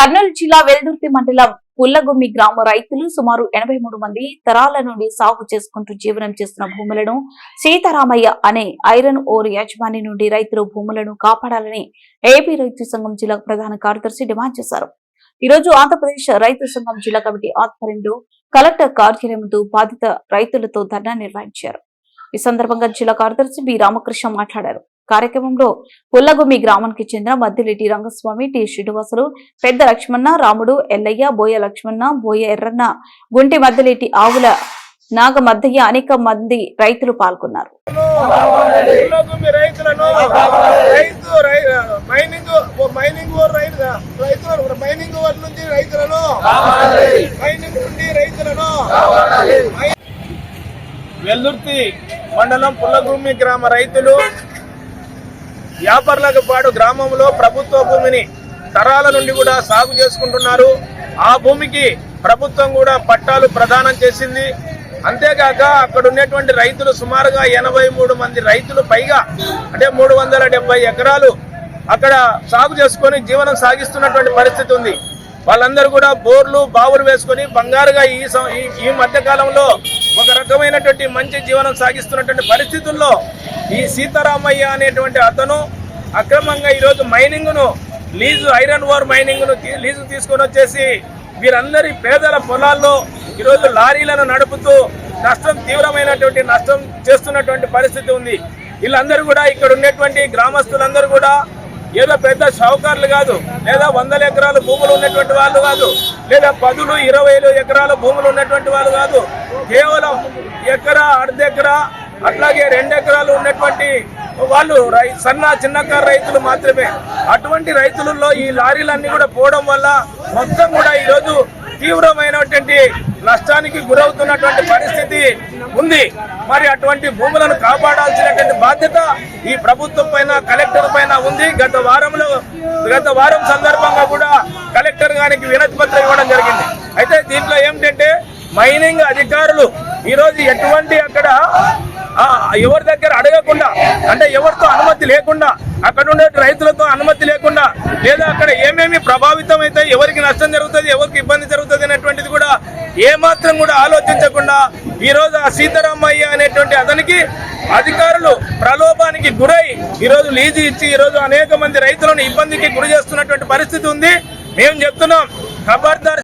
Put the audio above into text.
కర్నూలు జిల్లా వెల్దుర్తి మండలం పుల్లగుమ్మి గ్రామ రైతులు సుమారు ఎనభై మూడు మంది తరాల నుండి సాగు చేసుకుంటూ జీవనం చేస్తున్న భూములను సీతారామయ్య అనే ఐరన్ ఓర్ యజమాని నుండి రైతులు భూములను కాపాడాలని ఏపీ రైతు సంఘం జిల్లా ప్రధాన కార్యదర్శి డిమాండ్ చేశారు. ఈ రోజు ఆంధ్రప్రదేశ్ రైతు సంఘం జిల్లా కమిటీ ఆధ్వర్యంలో కలెక్టర్ కార్యాలయంతో బాధిత రైతులతో ధర్నా నిర్వహించారు. ఈ సందర్భంగా జిల్లా కార్యదర్శి బి రామకృష్ణ మాట్లాడారు. కార్యక్రమంలో పుల్లగుమి గ్రామానికి చెందిన మద్దిరెడ్డి రంగస్వామి టి. శ్రీనివాసులు పెద్ద లక్ష్మణ రాముడు ఎల్లయ్య బోయ లక్ష్మణ బోయ ఎర్రన్న గుంటి మద్దిరెడ్డి ఆవుల నాగ మద్దయ్య అనేక మంది రైతులు పాల్గొన్నారు. భూమి రైతులను రైతు రై- మైనింగ్ మైనింగ్ ఓ రైతు రైతులను మైనింగ్ వారి నుంచి రైతులను మైనింగ్ నుండి రైతులను మై- వెల్దుర్తి మండలం పుల్లభూమి గ్రామ రైతులు వ్యాపారులకు పాటు గ్రామంలో ప్రభుత్వ భూమిని తరాల నుండి కూడా సాగు చేసుకుంటున్నారు. ఆ భూమికి ప్రభుత్వం కూడా పట్టాలు ప్రదానం చేసింది. అంతేకాక అక్కడ ఉన్నటువంటి రైతులు సుమారుగా ఎనభై మూడు మంది రైతులు పైగా అంటే మూడు వందల డెబ్బై ఎకరాలు అక్కడ సాగు చేసుకొని జీవనం సాగిస్తున్నటువంటి పరిస్థితి ఉంది. వాళ్ళందరూ కూడా బోర్లు బావులు వేసుకొని బంగారుగా ఈ ఈ- ఈ మధ్య కాలంలో ఒక రకమైనటువంటి మంచి జీవనం సాగిస్తున్నటువంటి పరిస్థితుల్లో ఈ సీతారామయ్య అనేటువంటి అతను అక్రమంగా ఈరోజు మైనింగ్ను లీజు ఐరన్ ఓర్ మైనింగ్ను లీజు తీసుకొని వచ్చేసి వీరందరి పేదల పొలాల్లో ఈరోజు లారీలను నడుపుతూ నష్టం తీవ్రమైనటువంటి నష్టం చేస్తున్నటువంటి పరిస్థితి ఉంది. వీళ్ళందరూ కూడా ఇక్కడ ఉన్నటువంటి గ్రామస్తులందరూ కూడా ఏదో పెద్ద షౌకర్లు కాదు లేదా వందల ఎకరాల భూములు ఉన్నటువంటి వాళ్ళు కాదు లేదా పదులు ఇరవై ఎకరాల భూములు ఉన్నటువంటి వాళ్ళు కాదు కేవలం ఎకరా అర్ధ ఎకరా అట్లాగే రెండు ఎకరాలు ఉన్నటువంటి వాళ్ళు రై సన్న చిన్నకారు రైతులు మాత్రమే. అటువంటి రైతులలో ఈ లారీలన్నీ కూడా పోవడం వల్ల మొత్తం కూడా ఈరోజు తీవ్రమైనటువంటి నష్టానికి గురవుతున్నటువంటి పరిస్థితి ఉంది. మరి అటువంటి భూములను కాపాడాల్సినటువంటి బాధ్యత ఈ ప్రభుత్వం పైన కలెక్టర్ పైన ఉంది. గత వారంలో గత వారం సందర్భంగా కూడా కలెక్టర్ గారికి వినతి పత్రం ఇవ్వడం జరిగింది. అయితే దీంట్లో ఏమిటంటే మైనింగ్ అధికారులు ఈరోజు ఎటువంటి అక్కడ ఎవరి దగ్గర అడగకుండా అంటే ఎవరితో అనుమతి లేకుండా అక్కడ ఉండే రైతులతో అనుమతి లేకుండా లేదా అక్కడ ఏమేమి ప్రభావితం అయితే ఎవరికి నష్టం జరుగుతుంది ఎవరికి ఇబ్బంది జరుగుతుంది అనేటువంటిది కూడా ఏ మాత్రం కూడా ఆలోచించకుండా ఈ రోజు ఆ సీతారామయ్య అనేటువంటి అతనికి అధికారులు ప్రలోభానికి గురై ఈ రోజు లీజు ఇచ్చి ఈ రోజు అనేక మంది రైతులను ఇబ్బందికి గురి చేస్తున్నటువంటి పరిస్థితి ఉంది. మేము చెప్తున్నాం ఖబర్దార్